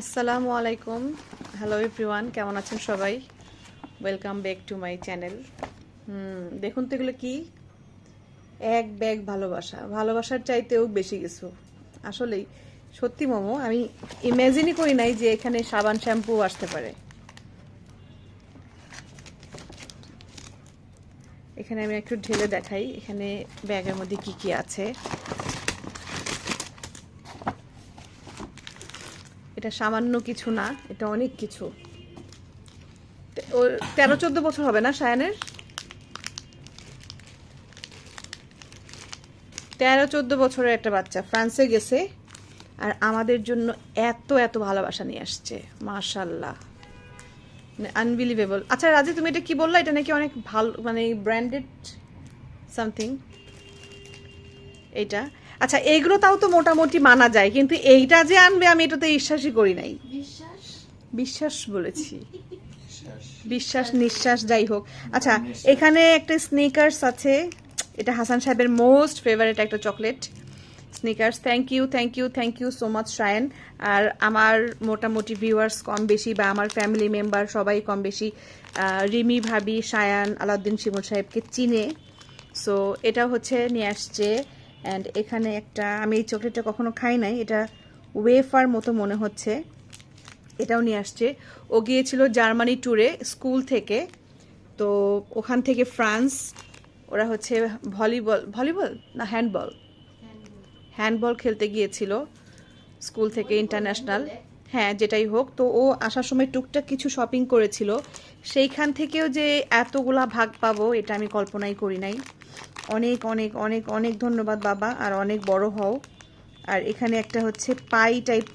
আসসালামু আলাইকুম। Hello everyone কেমন আছেন সবাই? Welcome back to my channel দেখুন তো এগুলো কি? এক ব্যাগ ভালোবাসা। ভালোবাসার চাইতেও বেশি কিছু। আসলেই, সত্যি মোমো, আমি ইমাজিনই করি নাই যে এখানে সাবান শ্যাম্পু আসতে পারে। এখানে আমি একটু ঢেলে দেখাই, এখানে ব্যাগের মধ্যে কি কি আছে। এটা সামান্য কিছু না, এটা অনেক কিছু। তেরো চোদ্দ বছর হবে না সায়ানের? তেরো চোদ্দ বছরের একটা বাচ্চা, ফ্রান্সে গেছে, আর আমাদের জন্য এত এত ভালোবাসা নিয়ে আসছে মাশাল্লাহ আনবিলিভেবল আচ্ছা রাজি, তুমি এটা কি বললা? এটা নাকি অনেক ভালো মানে ব্র্যান্ডেড সামথিং এইটা? আচ্ছা এইগুলো তাও তো মোটামুটি মানা যায় কিন্তু এইটা যে আনবে আমি এটাতে বিশ্বাসই করি নাই। বিশ্বাস? বিশ্বাস বলেছি। বিশ্বাস। নিঃশ্বাস যাই হোক। আচ্ছা এখানে একটা স্নিকার্স আছে। এটা হাসান সাহেবের মোস্ট ফেভারিট একটা chocolate Snickers thank you thank you thank you so much Shayan আর আমার মোটামুটি ভিউয়ার্স কম বেশি বা আমার ফ্যামিলি মেম্বার সবাই কম বেশি রিমি ভাবি শায়ান আলাউদ্দিন শিমুল সাহেবকে চিনে। সো এটা হচ্ছে নিয়ে আসছে অ্যান্ড এখানে একটা, আমি এই চকলেটটা কখনো খাই নাই, এটা ওয়েফার মতো মনে হচ্ছে। এটাও নিয়ে আসছে। ও গিয়েছিল জার্মানি ট্যুরে স্কুল থেকে। তো ওখান থেকে ফ্রান্স, ওরা হচ্ছে ভলিবল ভলিবল না হ্যান্ডবল? হ্যান্ডবল খেলতে গিয়েছিল স্কুল থেকে ইন্টারন্যাশনাল। হ্যাঁ যেটাই হোক। তো ও আসার সময় টুকটাক কিছু শপিং করেছিল। সেইখান থেকেও যে এতগুলা ভাগ পাবো, এটা আমি কল্পনাই করি নাই। অনেক অনেক অনেক অনেক ধন্যবাদ বাবা, আর অনেক বড় হও। আর এখানে একটা হচ্ছে পাই টাইপ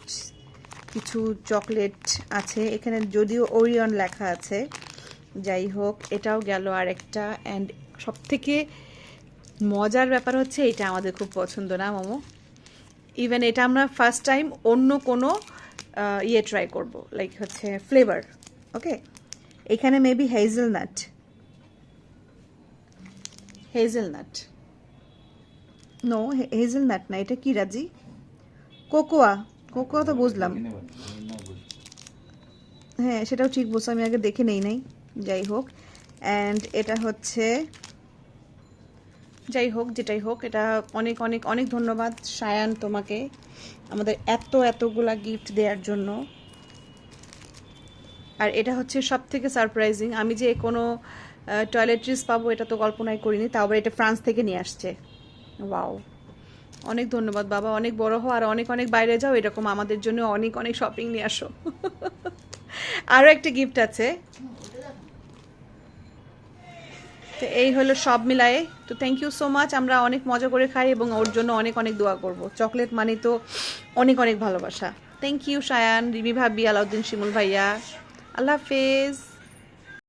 কিছু চকলেট আছে। এখানে যদিও ওরিয়ন লেখা আছে। যাই হোক, এটাও গেল আর একটা অ্যান্ড সব থেকে মজার ব্যাপার হচ্ছে এটা আমাদের খুব পছন্দ না, মোমো? ইভেন এটা আমরা ফার্স্ট টাইম অন্য কোনো ইয়ে ট্রাই করব লাইক হচ্ছে ফ্লেভার ওকে এখানে maybe hazelnut hazelnut. No hazelnut না এটা কি রাজি? কোকোয়া। কোকোয়া তো বুঝলাম। হ্যাঁ সেটাও ঠিক বলছো আমি আগে দেখে নেই নাই। যাই হোক অ্যান্ড এটা হচ্ছে যাই হোক যেটাই হোক এটা অনেক অনেক অনেক ধন্যবাদ সায়ান তোমাকে আমাদের এত এতগুলা গিফট দেওয়ার জন্য। আর এটা হচ্ছে সব থেকে সারপ্রাইজিং আমি যে কোনো টয়লেট্রিজ পাবো, এটা তো কল্পনাই করিনি, তাও আবার এটা ফ্রান্স থেকে নিয়ে আসছে। ওয়াও অনেক ধন্যবাদ বাবা, অনেক বড় হও, আর অনেক অনেক বাইরে যাও, এরকম আমাদের জন্য অনেক অনেক শপিং নিয়ে আসো। আরও একটা গিফট আছে। তো এই হলো সব মিলায়ে। তো থ্যাংক ইউ সো মাচ আমরা অনেক মজা করে খাই এবং ওর জন্য অনেক অনেক দোয়া করব। চকলেট মানে তো অনেক অনেক ভালোবাসা। থ্যাংক ইউ সায়ান, রিমি ভাবি, আলাউদ্দিন শিমুল ভাইয়া। আল্লাহ হাফেজ।